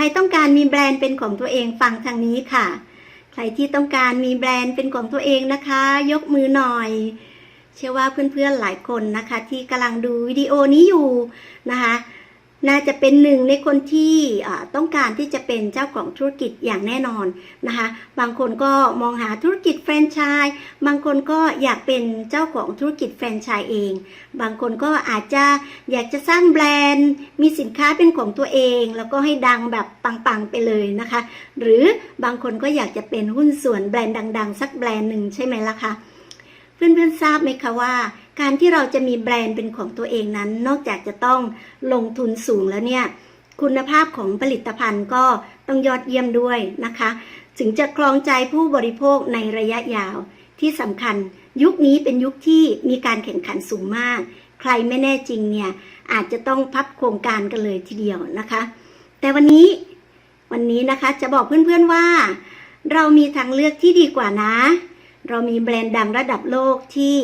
รต้องการมีแบรนด์เป็นของตัวเองฟังทางนี้ค่ะ ใครที่ต้องการมีแบรนด์เป็นของตัวเองนะคะ ยกมือหน่อย เชื่อว่าเพื่อนๆหลายคนนะคะ ที่กำลังดูวิดีโอนี้อยู่นะคะ น่าจะเป็นหนึ่งในคนที่ต้องการที่จะเป็นเจ้าของธุรกิจอย่างแน่นอนนะคะ บางคนก็มองหาธุรกิจแฟรนไชส์บางคนก็อยากเป็นเจ้าของธุรกิจแฟรนไชส์เอง บางคนก็อาจจะอยากจะสร้างแบรนด์ มีสินค้าเป็นของตัวเอง แล้วก็ให้ดังแบบปังๆไปเลยนะคะ หรือบางคนก็อยากจะเป็นหุ้นส่วนแบรนด์ดัง ๆ สักแบรนด์หนึ่งใช่ไหมล่ะคะเพื่อนๆทราบไหมคะว่า การที่เราจะมีแบรนด์เป็นของตัวเองนั้น นอกจากจะต้องลงทุนสูงแล้วเนี่ย คุณภาพของผลิตภัณฑ์ก็ต้องยอดเยี่ยมด้วยนะคะ ถึงจะครองใจผู้บริโภคในระยะยาวที่สำคัญ ยุคนี้เป็นยุคที่มีการแข่งขันสูงมาก ใครไม่แน่จริงเนี่ยอาจจะต้องพับโครงการกันเลยทีเดียวนะคะ แต่วันนี้วันนี้นะคะจะบอกเพื่อนๆว่า เรามีทางเลือกที่ดีกว่านะ เรามีแบรนด์ดังระดับโลกที่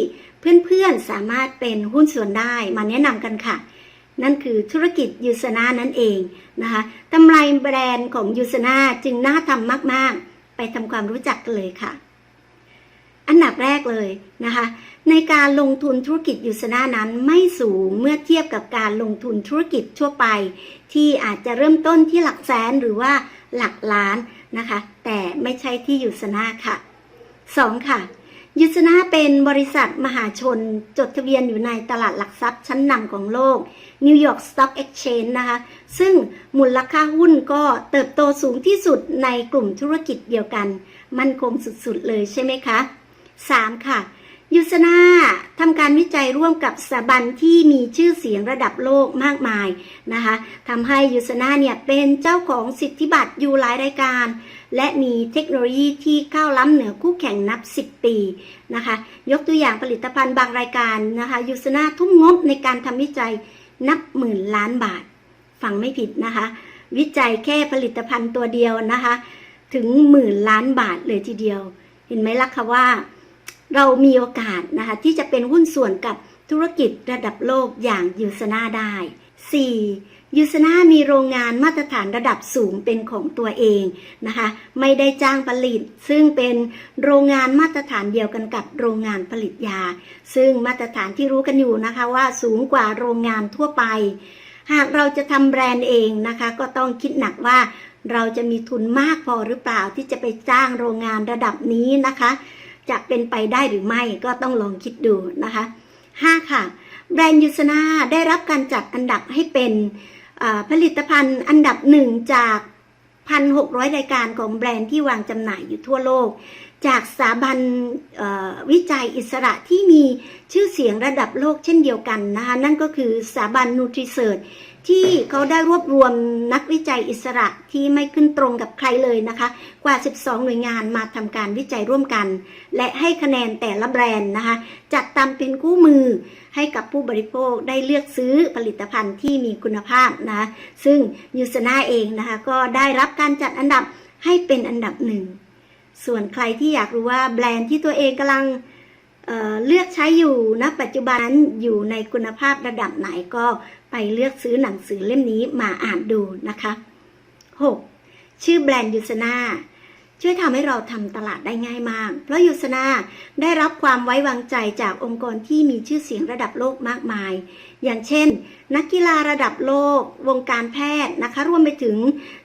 เพื่อนๆสามารถเป็นหุ้นส่วนได้มาแนะนำกันค่ะ นั่นคือธุรกิจยูสนานั่นเองนะคะกำไรแบรนด์ของยูสนาจึงน่าทำมากๆ ไปทำความรู้จักกันเลยค่ะ อันดับแรกเลยนะคะในการลงทุนธุรกิจยูสนานั้นไม่สูงเมื่อเทียบกับการลงทุนธุรกิจทั่วไป ที่อาจจะเริ่มต้นที่หลักแสนหรือว่าหลักล้านนะคะ แต่ไม่ใช่ที่ยูสนาค่ะ 2. ค่ะ ยุสนาเป็นบริษัทมหาชนจดทะเบียนอยู่ในตลาดหลักทรัพย์ชั้นนำของโลก New York Stock Exchange นะคะ ซึ่งมูลค่าหุ้นก็เติบโตสูงที่สุดในกลุ่มธุรกิจเดียวกัน มั่นคงสุดๆเลยใช่ไหมคะ 3. ค่ะยุสนาทำการวิจัยร่วมกับสถาบันที่มีชื่อเสียงระดับโลกมากมายนะคะทำให้ยุสนาเนี่ยเป็นเจ้าของสิทธิบัตรอยู่หลายรายการ และมีเทคโนโลยีที่ก้าวล้ำเหนือคู่แข่งนับ 10 ปีนะคะ ยกตัวอย่างผลิตภัณฑ์บางรายการนะคะยูสนาทุ่มงบในการทำวิจัยนับหมื่นล้านบาท ฟังไม่ผิดนะคะ วิจัยแค่ผลิตภัณฑ์ตัวเดียวนะคะ ถึงหมื่นล้านบาทเลยทีเดียว เห็นไหมล่ะคะว่า เรามีโอกาสนะคะที่จะเป็นหุ้นส่วนกับธุรกิจระดับโลกอย่างยูสนาได้ 4. ยูสนามีโรงงานมาตรฐานระดับสูงเป็นของตัวเองนะคะ ไม่ได้จ้างผลิต ซึ่งเป็นโรงงานมาตรฐานเดียวกันกับโรงงานผลิตยา ซึ่งมาตรฐานที่รู้กันอยู่นะคะว่าสูงกว่าโรงงานทั่วไป หากเราจะทำแบรนด์เองนะคะ ก็ต้องคิดหนักว่าเราจะมีทุนมากพอหรือเปล่าที่จะไปจ้างโรงงานระดับนี้นะคะ จะเป็นไปได้หรือไม่ก็ต้องลองคิดดูนะคะ 5. ค่ะ แบรนด์ยูสนาได้รับการจัดอันดับให้เป็น ผลิตภัณฑ์อันดับหนึ่งจาก1,600รายการของแบรนด์ที่วางจำหน่ายอยู่ทั่วโลก จากสถาบันวิจัยอิสระที่มีชื่อเสียงระดับโลกเช่นเดียวกันนะคะนั่นก็คือสถาบันนูทริเซิร์ ที่เขาได้รวบรวมนักวิจัยอิสระที่ไม่ขึ้นตรงกับใครเลยนะคะ กว่า 12 หน่วยงานมาทำการวิจัยร่วมกัน และให้คะแนนแต่ละแบรนด์นะคะ จัดตามเป็นคู่มือให้กับผู้บริโภคได้เลือกซื้อผลิตภัณฑ์ที่มีคุณภาพนะ ซึ่งยูสนาเองนะคะก็ได้รับการจัดอันดับให้เป็นอันดับหนึ่ง ส่วนใครที่อยากรู้ว่าแบรนด์ที่ตัวเองกำลัง เเลือกใช้อยู่ณปัจจุบันนั้นอยู่ในคุณภาพระดับไหนก็ไปเลือกซื้อหนังสือเล่มนี้มาอ่านดูนะคะ 6. ชื่อแบรนด์ยูสนาช่วยทำให้เราทำตลาดได้ง่ายมาก เพราะยูสนาได้รับความไว้วางใจจากองค์กรที่มีชื่อเสียงระดับโลกมากมาย อย่างเช่น นักกีฬาระดับโลก วงการแพทย์นะคะ รวมไปถึง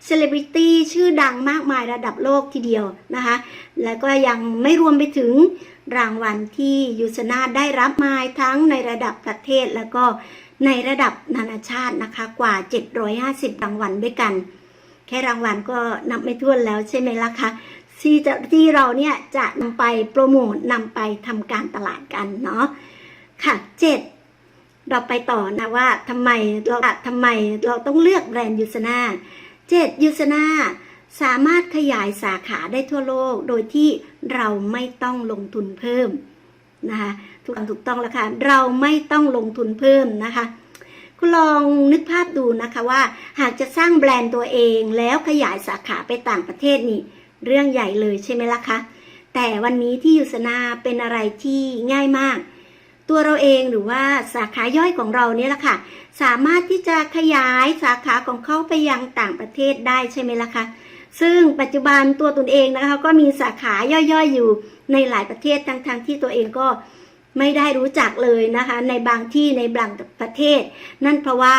เซเลบริตี้ชื่อดังมากมายระดับโลกทีเดียวนะคะ แล้วก็ยังไม่รวมไปถึง รางวัลที่ยูสนาได้รับมาทั้งในระดับประเทศแล้วก็ในระดับนานาชาตินะคะกว่า 750 รางวัลด้วยกัน แค่รางวัลก็นับไม่ถ้วนแล้วใช่ไหมล่ะคะที่จะที่เราเนี่ยจะนำไปโปรโมทนำไปทำการตลาดกันเนาะค่ะ7เราไปต่อนะว่าทำไมเราทำไมเราต้องเลือกแบรนด์ยูสนาเจ็ดยูสนาสามารถขยายสาขาได้ทั่วโลกโดยที่ เราไม่ต้องลงทุนเพิ่มนะคะถูกต้องถูกต้องแล้วค่ะเราไม่ต้องลงทุนเพิ่มนะคะคุณลองนึกภาพดูนะคะว่า หากจะสร้างแบรนด์ตัวเองแล้วขยายสาขาไปต่างประเทศนี่เรื่องใหญ่เลยใช่ไหมล่ะคะแต่วันนี้ที่ยูสนาเป็นอะไรที่ง่ายมาก ตัวเราเองหรือว่าสาขาย่อยของเราเนี่ยแหละค่ะ สามารถที่จะขยายสาขาของเขาไปยังต่างประเทศได้ใช่ไหมล่ะคะ ซึ่งปัจจุบันตัวตนเองนะคะก็มีสาขาย่อยๆ อยู่ในหลายประเทศทั้งๆที่ตัวเองก็ไม่ได้รู้จักเลยนะคะ ในบางที่ในบางประเทศ นั่นเพราะว่า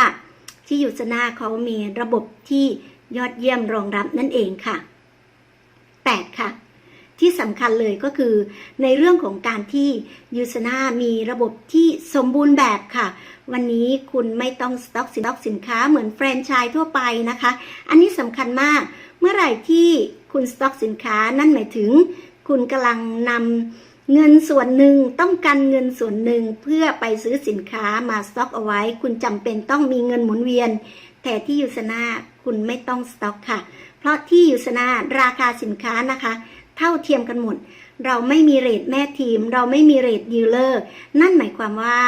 ที่ยูสนาเขามีระบบที่ยอดเยี่ยมรองรับนั่นเองค่ะ 8 ค่ะ ที่สำคัญเลยก็คือ ในเรื่องของการที่ยูสนามีระบบที่สมบูรณ์แบบค่ะ วันนี้คุณไม่ต้องสต็อกสินค้าเหมือนแฟรนไชส์ทั่วไปนะคะ อันนี้สำคัญมาก เมื่อไหร่ที่คุณสต็อกสินค้านั่นหมายถึง คุณกำลังนำเงินส่วนหนึ่งต้องการเงินส่วนหนึ่งเพื่อไปซื้อสินค้ามาสต็อกเอาไว้ คุณจำเป็นต้องมีเงินหมุนเวียน แต่ที่ยูสนาคุณไม่ต้องสต็อกค่ะ เพราะที่ยูสนาราคาสินค้านะคะ เท่าเทียมกันหมด เราไม่มีเรทแม่ทีม เราไม่มีเรทดีลเลอร์นั่นหมายความว่า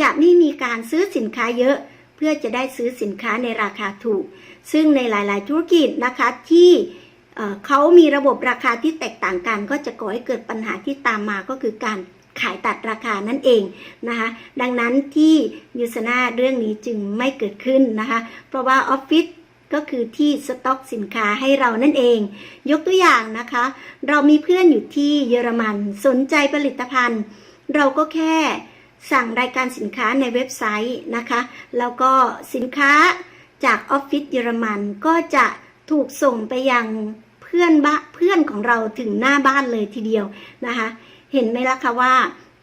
จะไม่มีการซื้อสินค้าเยอะ เพื่อจะได้ซื้อสินค้าในราคาถูก ซึ่งในหลาย ๆ ธุรกิจนะคะที่เอ่อเขามีระบบราคาที่แตกต่างกัน ก็จะก่อให้เกิดปัญหาที่ตามมาก็คือการขายตัดราคานั่นเองนะคะดังนั้นที่ยูสนาเรื่องนี้จึงไม่เกิดขึ้นนะคะเพราะว่าออฟฟิศก็คือที่สต็อกสินค้าให้เรานั่นเอง ยกตัวอย่างนะคะ เรามีเพื่อนอยู่ที่เยอรมันสนใจผลิตภัณฑ์ เราก็แค่ สั่งรายการสินค้าในเว็บไซต์นะคะ แล้วก็สินค้าจากออฟฟิศเยอรมันก็จะถูกส่งไปยังเพื่อนบ้าเพื่อนของเราถึงหน้าบ้านเลยทีเดียวนะคะ เห็นไหมล่ะคะว่า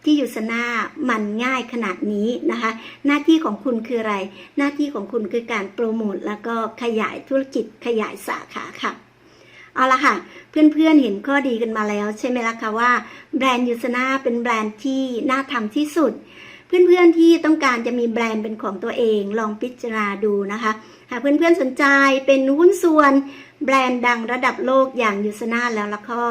ที่ยูสนามันง่ายขนาดนี้นะคะ หน้าที่ของคุณคืออะไร หน้าที่ของคุณคือการโปรโมทแล้วก็ขยายธุรกิจขยายสาขาค่ะ เอาละค่ะ เพื่อนๆเห็นข้อดีกันมาแล้วใช่ไหมล่ะคะว่าแบรนด์ยูสนาเป็นแบรนด์ที่น่าทำที่สุด เพื่อนๆที่ต้องการจะมีแบรนด์เป็นของตัวเองลองพิจารณาดูนะคะ หากเพื่อนๆสนใจเป็นหุ้นส่วนแบรนด์ดังระดับโลกอย่างยูสนาแล้วล้วก็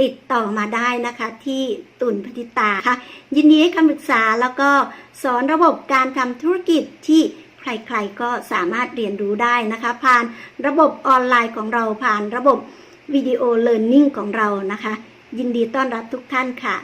ติดต่อมาได้นะคะที่ตุนพทิตาค่ะยินดีให้คำปรึกษาแล้วก็สอนระบบการทำธุรกิจที่ ใครๆก็สามารถเรียนรู้ได้นะคะ ผ่านระบบออนไลน์ของเราผ่านระบบวิดีโอเลิร์นนิ่งของเรานะคะ ยินดีต้อนรับทุกท่านค่ะ